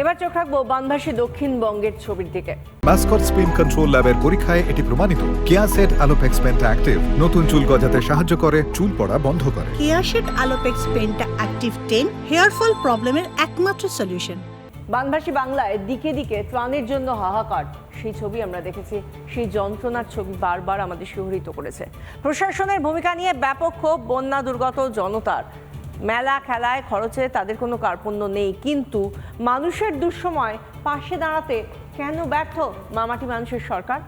এবার চোখ রাখব বানভাসী দক্ষিণবঙ্গের ছবির দিকে। মাস্কট স্পিন কন্ট্রোল ল্যাবের পরীক্ষায় এটি প্রমাণিত। কেয়াসেট আলোপেক্স পেন্টা অ্যাক্টিভ নতুন চুল গজাতে সাহায্য করে চুল পড়া বন্ধ করে। কেয়াশেড আলোপেক্স পেনটা অ্যাক্টিভ টেন হেয়ার ফল প্রবলেমের একমাত্র সলিউশন বানভাসী বাংলায় দিকে দিকে ত্রাণের জন্য হাহাকার। সেই ছবি আমরা দেখেছি। সেই যন্ত্রণার ছবি বারবার আমাদের শিহরিত করেছে। প্রশাসনের ভূমিকা নিয়ে ব্যাপক ক্ষোভ বন্যা দুর্গত জনতার। মেলা, খেলায় খরচে তাদের কোনো কার্পণ্য নেই। কিন্তু মানুষের দুঃসময় পাশে দাঁড়াতে কেন ব্যর্থ মামাটি মানুষের সরকার?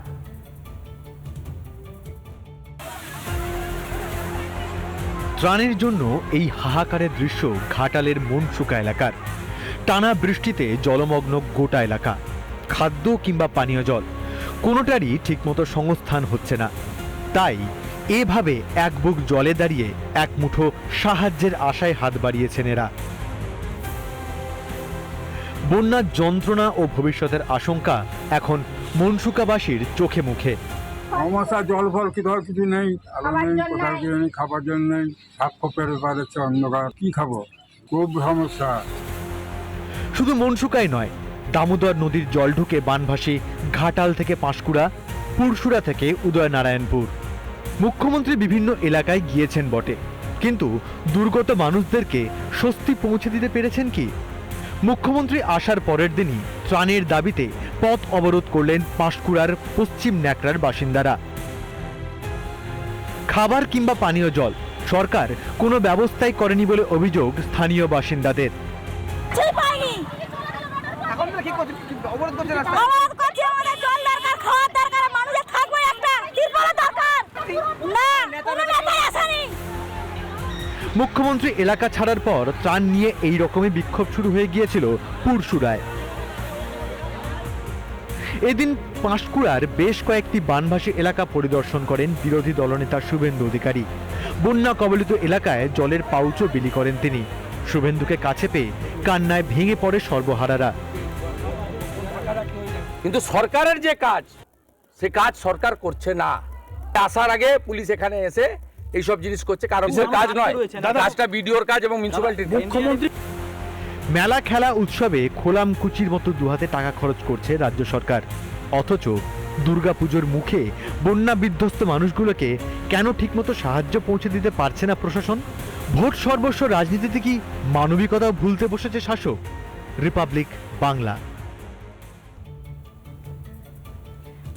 ত্রাণের জন্য এই হাহাকারের দৃশ্য ঘাটালের মনসুকা এলাকার। টানা বৃষ্টিতে জলমগ্ন গোটা এলাকা, খাদ্য কিংবা পানীয় জল, কোনোটারই ঠিকমতো সংস্থান হচ্ছে না। তাই এভাবে এক বুক জলে দাঁড়িয়ে এক মুঠো সাহায্যের আশায় হাত বাড়িয়েছেন এরা। বন্যার যন্ত্রণা ও ভবিষ্যতের আশঙ্কা এখন মনসুকাবাসীর চোখে মুখে। জল ফল কি ধর কিছু নেই আলো নেই কোথাও কিছু নেই খাবার জন্য নেই খোপের ব্যাপার অন্ধকার কি খাব? খুব সমস্যা। শুধু মনসুকাই নয় দামোদর নদীর জল ঢুকে বানভাসী ঘাটাল থেকে পাঁশকুড়া পুরসুরা থেকে উদয়নারায়ণপুর। মুখ্যমন্ত্রী বিভিন্ন এলাকায় গিয়েছেন বটে। কিন্তু দুর্গত মানুষদেরকে স্বস্তি পৌঁছে দিতে পেরেছেন কি? মুখ্যমন্ত্রী আসার পরের দিনই ত্রাণের দাবিতে পথ অবরোধ করলেন পাঁশকুড়ার পশ্চিম ন্যাকড়ার বাসিন্দারা। খাবার কিংবা পানীয় জল সরকার কোনো ব্যবস্থাই করেনি বলে অভিযোগ স্থানীয় বাসিন্দাদের। অবরোধ করছি মুখ্যমন্ত্রী এলাকা ছাড়ার পর ত্রাণ নিয়ে এই রকমই বিক্ষোভ শুরু হয়ে গিয়েছিল পুরসুরায়। এদিন পাঁশকুড়ার বেশ কয়েকটি বানভাসী এলাকা পরিদর্শন করেন বিরোধী দলনেতা শুভেন্দু অধিকারী। বন্যা কবলিত এলাকায় জলের পাউচও বিলি করেন তিনি। শুভেন্দুকে কাছে পেয়ে কান্নায় ভেঙে পড়ে সর্বহারারা। কিন্তু সরকারের যে কাজ সে কাজ সরকার করছে না। আসার আগে পুলিশ এখানে এসে এইসব জিনিস করছে কারণ কাজ নয় কাজটা বিডিওর কাজ এবং মিউনিসিপ্যালিটির মুখ্যমন্ত্রী মেলা খেলা উৎসবে খোলাম কুচির মতো দুহাতে টাকা খরচ করছে রাজ্য সরকার। অথচ দুর্গাপুজোর মুখে বন্যা বিধ্বস্ত মানুষগুলোকে কেন ঠিকমতো সাহায্য পৌঁছে দিতে পারছে না প্রশাসন? ভোট সর্বস্ব রাজনীতিতে কি মানবিকতাও ভুলতে বসেছে শাসক? রিপাবলিক বাংলা।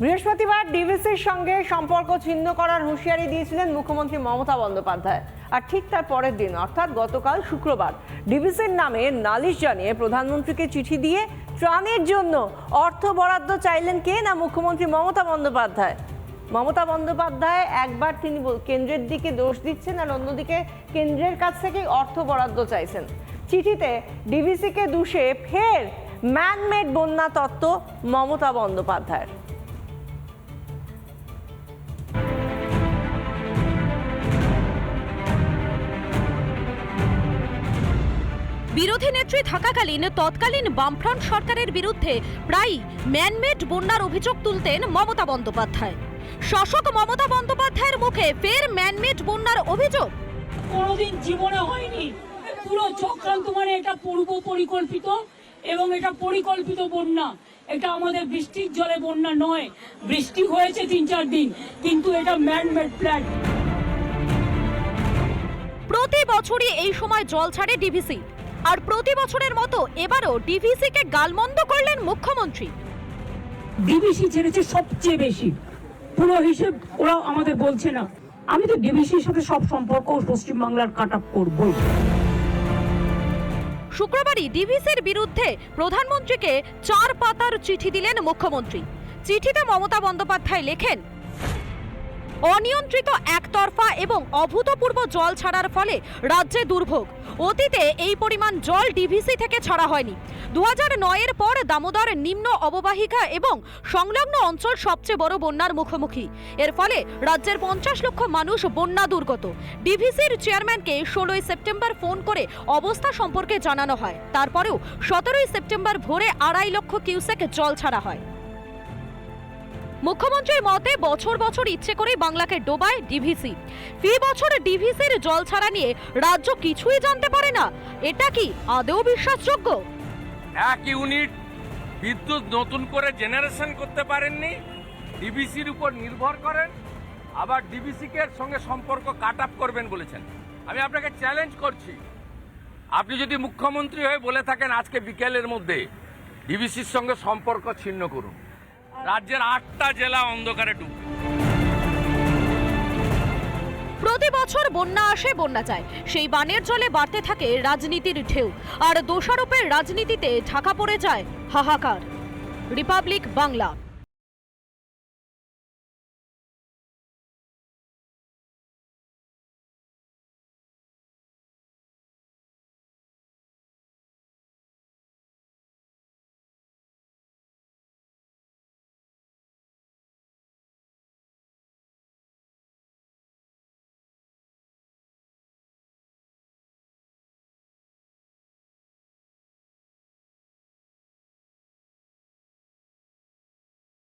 বৃহস্পতিবার ডিভিসির সঙ্গে সম্পর্ক ছিন্ন করার হুঁশিয়ারি দিয়েছিলেন মুখ্যমন্ত্রী মমতা বন্দ্যোপাধ্যায়। আর ঠিক তার পরের দিন, অর্থাৎ গতকাল শুক্রবার ডিভিসির নামে নালিশ জানিয়ে প্রধানমন্ত্রীকে চিঠি দিয়ে ত্রাণের জন্য অর্থ বরাদ্দ চাইলেন কে না মুখ্যমন্ত্রী মমতা বন্দ্যোপাধ্যায়? মমতা বন্দ্যোপাধ্যায় একবার তিনি কেন্দ্রের দিকে দোষ দিচ্ছেন আর অন্যদিকে কেন্দ্রের কাছ থেকে অর্থ বরাদ্দ চাইছেন। চিঠিতে ডিভিসিকে দুষে ফের ম্যানমেড বন্যা তত্ত্ব মমতা বন্দ্যোপাধ্যায়ের। বিরোধী নেত্রী থাকাকালীন তৎকালীন বামফ্রন্ট সরকারের বিরুদ্ধে প্রায়ই ম্যানমেড বন্যার অভিযোগ তুলতেন মমতা বন্দ্যোপাধ্যায়। শাসক মমতা বন্দ্যোপাধ্যায়ের মুখে ফের ম্যানমেড বন্যার অভিযোগ? কোনোদিন জীবনে হয়নি। পুরো চক্রান্ত মানে এটা পূর্ব পরিকল্পিত এবং এটা পরিকল্পিত বন্যা। এটা আমাদের বৃষ্টির জলে বন্যা নয়। বৃষ্টি হয়েছে তিন চার দিন কিন্তু এটা ম্যানমেড প্ল্যান প্রতি বছরই এই সময় জল ছাড়ে ডিভিসি। আর প্রতি বছরের মতো এবারও ডিভিসিকে গালমন্দ করলেন মুখ্যমন্ত্রী। ডিবিসি ছেড়েছে সবচেয়ে বেশি। পুরো হিসেব ওরা আমাদের বলছে না। আমি তো ডিবিসির সাথে সব সম্পর্ক পশ্চিমবাংলার কাট আপ করবই। শুক্রবারই ডিভিসির বিরুদ্ধে প্রধানমন্ত্রীকে চার পাতার চিঠি দিলেন মুখ্যমন্ত্রী। চিঠিতে মমতা বন্দ্যোপাধ্যায় লেখেন অনিয়ন্ত্রিত একতরফা এবং অভূতপূর্ব জল ছাড়ার ফলে রাজ্যে দুর্ভোগ। অতীতে এই পরিমাণ জল ডিভিসি থেকে ছাড়া হয়নি। দু হাজার নয়ের পর দামোদর নিম্ন অববাহিকা এবং সংলগ্ন অঞ্চল সবচেয়ে বড় বন্যার মুখোমুখি। এর ফলে রাজ্যের পঞ্চাশ লক্ষ মানুষ বন্যা দুর্গত। ডিভিসির চেয়ারম্যানকে ষোলোই সেপ্টেম্বর ফোন করে অবস্থা সম্পর্কে জানানো হয়। তারপরেও সতেরোই সেপ্টেম্বর ভোরে আড়াই লক্ষ কিউসেক জল ছাড়া হয়। মুখ্যমন্ত্রীর মতে, বছর বছর ইচ্ছে করে বাংলাকে ডোবায় ডিভিসি ফি বছর ডিভিসির জল ছাড়া নিয়ে রাজ্য কিছুই জানতে পারে না। এটা কি আদৌ বিশ্বাসযোগ্য? এক ইউনিট বিদ্যুৎ নতুন করে জেনারেশন করতে পারেননি ডিবিসির উপর নির্ভর করেন, আবার ডিবিসিকে সঙ্গে সম্পর্ক কাট আপ করবেন বলেছেন। আমি আপনাকে চ্যালেঞ্জ করছি। আপনি যদি মুখ্যমন্ত্রী হয়ে বলে থাকেন আজকে বিকেলের মধ্যে ডিবিসির সঙ্গে সম্পর্ক ছিন্ন করুন। রাজ্যের আটটা জেলা অন্ধকারে ডুববে। প্রতি বছর বন্যা আসে, বন্যা যায়। সেই বানের জলে বাড়তে থাকে রাজনীতির ঢেউ। আর দোষারোপের রাজনীতিতে ঢাকা পড়ে যায় হাহাকার। রিপাবলিক বাংলা।